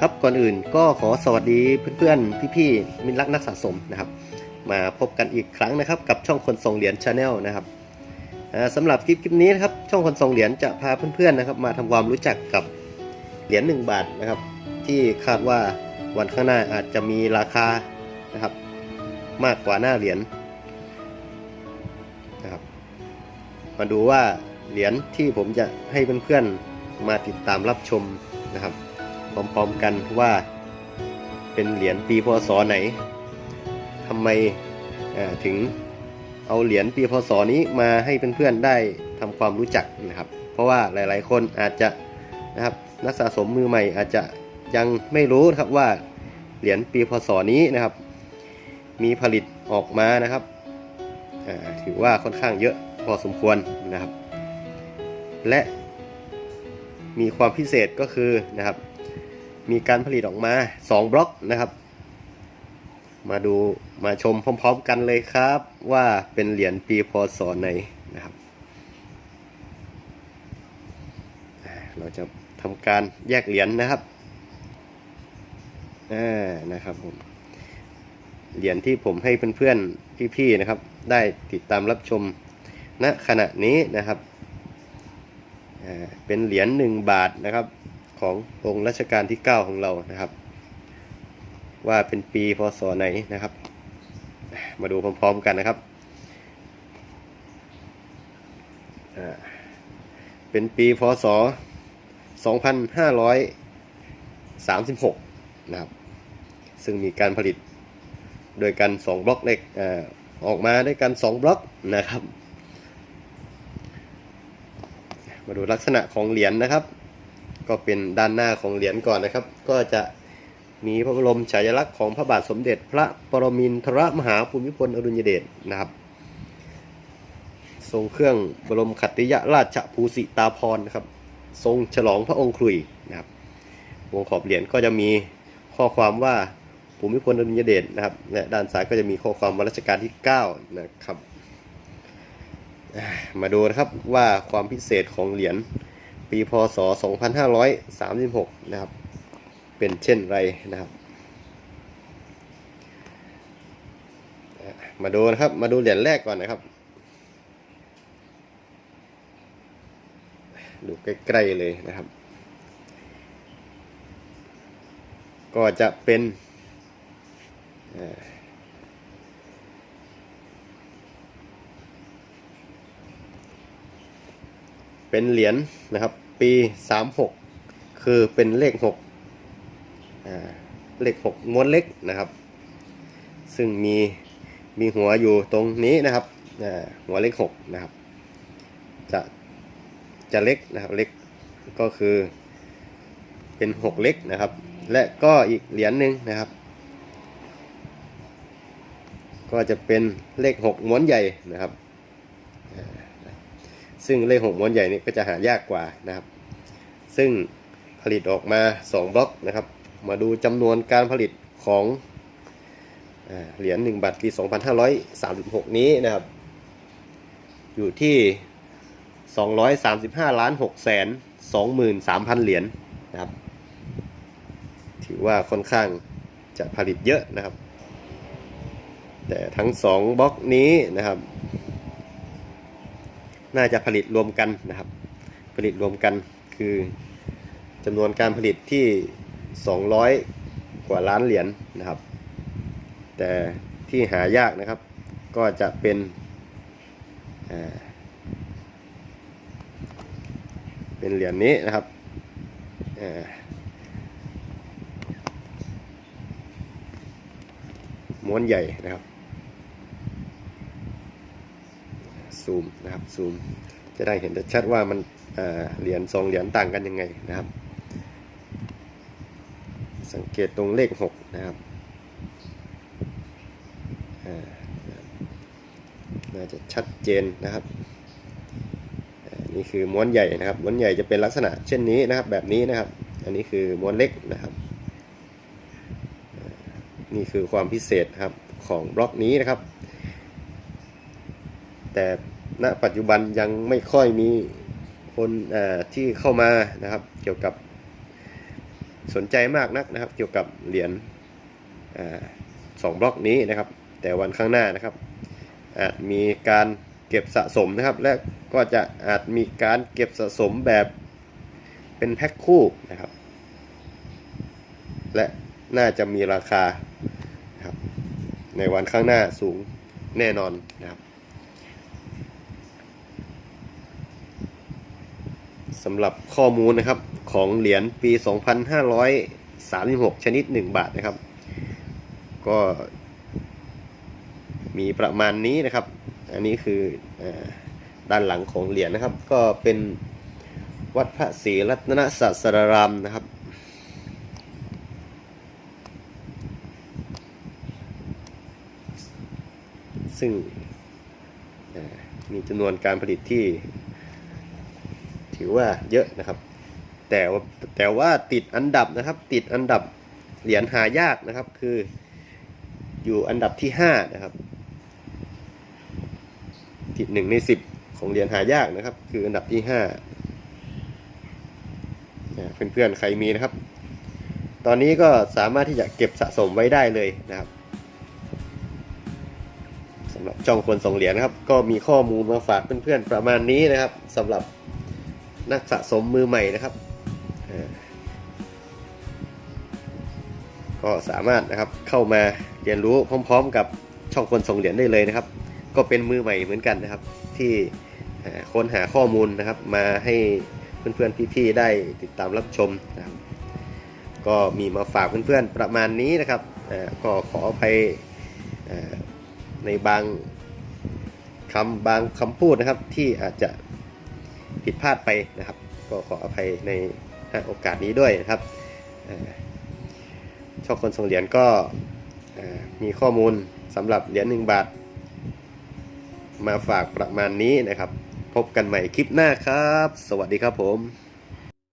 ครับก่อนอื่นก็ขอสวัสดีเพื่อนๆ พี่ๆมิตรรักนักสะสมนะครับ มาพบกันอีกครั้งนะครับ กับช่องคนส่งเหรียญชาแนลนะครับอ่าสำหรับคลิปคลิปนี้นะครับช่องคนส่งเหรียญจะพาเพื่อนๆนะครับ มาทำความรู้จักกับเหรียญ1บาทนะครับ ที่คาดว่าวันข้างหน้าอาจจะมีราคานะครับ มากกว่าหน้าเหรียญนะครับ มาดูว่าเหรียญที่ผมจะให้เพื่อนๆมาติดตามรับชมนะครับ พร้อมๆกันว่าเป็นเหรียญปีพศไหนทำไมถึงเอาเหรียญปีพศนี้มาให้เพื่อนๆได้ทำความรู้จักนะครับ เพราะว่าหลายๆคนอาจจะนะครับนักสะสมมือใหม่อาจจะยังไม่รู้นะครับว่าเหรียญปีพศนี้นะครับ มีผลิตออกมานะครับถือว่าค่อนข้างเยอะพอสมควรนะครับ และมีความพิเศษก็คือนะครับ มีการผลิตออกมา 2 บล็อกนะครับ มาดูมาชมพร้อมๆกันเลยครับ ว่าเป็นเหรียญปีพศไหนนะครับ เราจะทำการแยกเหรียญนะครับอ่านะครับผมเหรียญที่ผมให้เพื่อนๆพี่ๆนะครับ ได้ติดตามรับชมณขณะนี้นะครับเป็นเหรียญ1บาทนะครับ ขององค์รัชกาลที่ 9 ของเรานะครับ ว่าเป็นปีพศไหนนะครับ มาดูพร้อมๆกันนะครับ เป็นปีพศ 2536 นะครับ ซึ่งมีการผลิตโดยกัน 2 บล็อกเล็กอออกมาด้วยกัน 2 บล็อกนะครับ มาดูลักษณะของเหรียญนะครับ ก็เป็นด้านหน้าของเหรียญก่อนนะครับ ก็จะมีพระบรมฉายาลักษณ์ของพระบาทสมเด็จ พระปรมินทรมหาภูมิพลอดุลยเดชนะครับ ทรงเครื่องบรมขัตติยราชภูสิตาภรนะครับ ทรงฉลองพระองค์ครุยนะครับ วงขอบเหรียญก็จะมีข้อความว่าภูมิพลอดุลยเดชนะครับและด้านซ้ายก็จะมีข้อความว่ารัชกาลที่ 9 นะครับ มาดูนะครับว่าความพิเศษของเหรียญ ปีพศ 2536 นะครับ เป็นเช่นไรนะครับ มาดูนะครับ มาดูเหรียญแรกก่อนนะครับ ดูใกล้ๆเลยนะครับ ก็จะเป็นอ่า เป็นเหรียญนะครับ ปี36คือเป็นเลข6อ่าเลข6ม้วนเล็กนะครับ ซึ่งมีมีหัวอยู่ตรงนี้นะครับหัวเลข6นะครับ จะจะเล็กนะครับเล็กก็คือเป็น6เล็กนะครับ และก็อีกเหรียญหนึ่งนะครับ ก็จะเป็นเลข6ม้วนใหญ่นะครับ ซึ่งเลขหกม้วนใหญ่นี่ก็จะหายากกว่านะครับ ซึ่งผลิตออกมา 2 บล็อกนะครับ มาดูจำนวนการผลิตของอ่าเหรียญ1บาทปี 2536 นี้นะครับ อยู่ที่ 235ล้าน6แสน23,000 เหรียญนะครับ ถือว่าค่อนข้างจะผลิตเยอะนะครับ แต่ทั้ง 2บล็อกนี้นะครับ น่าจะผลิตรวมกันนะครับ ผลิตรวมกันคือจำนวนการผลิตที่ 200 กว่าล้านเหรียญนะครับ แต่ที่หายากนะครับ ก็จะเป็นเป็นเหรียญนี้นะครับม้วนใหญ่นะครับ ซูมนะครับซูมจะได้เห็นชัดว่ามันเหรียญสองเหรียญต่างกันยังไงนะครับ สังเกตตรงเลขหกนะครับน่าจะชัดเจนนะครับนี่คือม้วนใหญ่นะครับ ม้วนใหญ่จะเป็นลักษณะเช่นนี้นะครับแบบนี้นะครับ อันนี้คือม้วนเล็กนะครับ นี่คือความพิเศษครับของบล็อกนี้นะครับ แต่ ณปัจจุบันยังไม่ค่อยมีคนที่เข้ามานะครับ เกี่ยวกับสนใจมากนักนะครับ เกี่ยวกับเหรียญสองบล็อกนี้นะครับ แต่วันข้างหน้านะครับ อาจมีการเก็บสะสมนะครับ และก็จะอาจมีการเก็บสะสมแบบเป็นแพ็คคู่นะครับ และน่าจะมีราคาครับในวันข้างหน้าสูงแน่นอนนะครับ สำหรับข้อมูลนะครับของเหรียญปี 2536 ชนิด 1 บาทนะครับ ก็มีประมาณนี้นะครับ อันนี้คืออด้านหลังของเหรียญนะครับ ก็เป็นวัดพระศรีรัตนศาสรารามนะครับซึ่งมีจำนวนการผลิตที่ ถือว่าเยอะนะครับ แต่แต่ว่าติดอันดับนะครับ ติดอันดับเหรียญหายากนะครับ คืออยู่อันดับที่ห้านะครับ ติดหนึ่งในสิบของเหรียญหายากนะครับ คืออันดับที่ห้านเพื่อนๆใครมีนะครับ ตอนนี้ก็สามารถที่จะเก็บสะสมไว้ได้เลยนะครับสำหรับจองคนส่งเหรียญนะครับ ก็มีข้อมูลมาฝากเพื่อนๆประมาณนี้นะครับสำหรับ นักสะสมมือใหม่นะครับ ก็สามารถนะครับเข้ามาเรียนรู้พร้อม ๆ กับช่องคนส่งเหรียญได้เลยนะครับ ก็เป็นมือใหม่เหมือนกันนะครับ ที่ค้นหาข้อมูลนะครับ มาให้เพื่อนๆพี่ๆได้ติดตามรับชมนะครับก็มีมาฝากเพื่อนๆประมาณนี้นะครับก็ขออภัยในบางคำบางคำพูดนะครับที่อาจจะ ผิดพลาดไปนะครับ ก็ขออภัยในโอกาสนี้ด้วยนะครับช่องคนส่งเหรียญก็มีข้อมูลสำหรับเหรียญหนึ่งบาท มาฝากประมาณนี้นะครับ พบกันใหม่คลิปหน้าครับ สวัสดีครับผม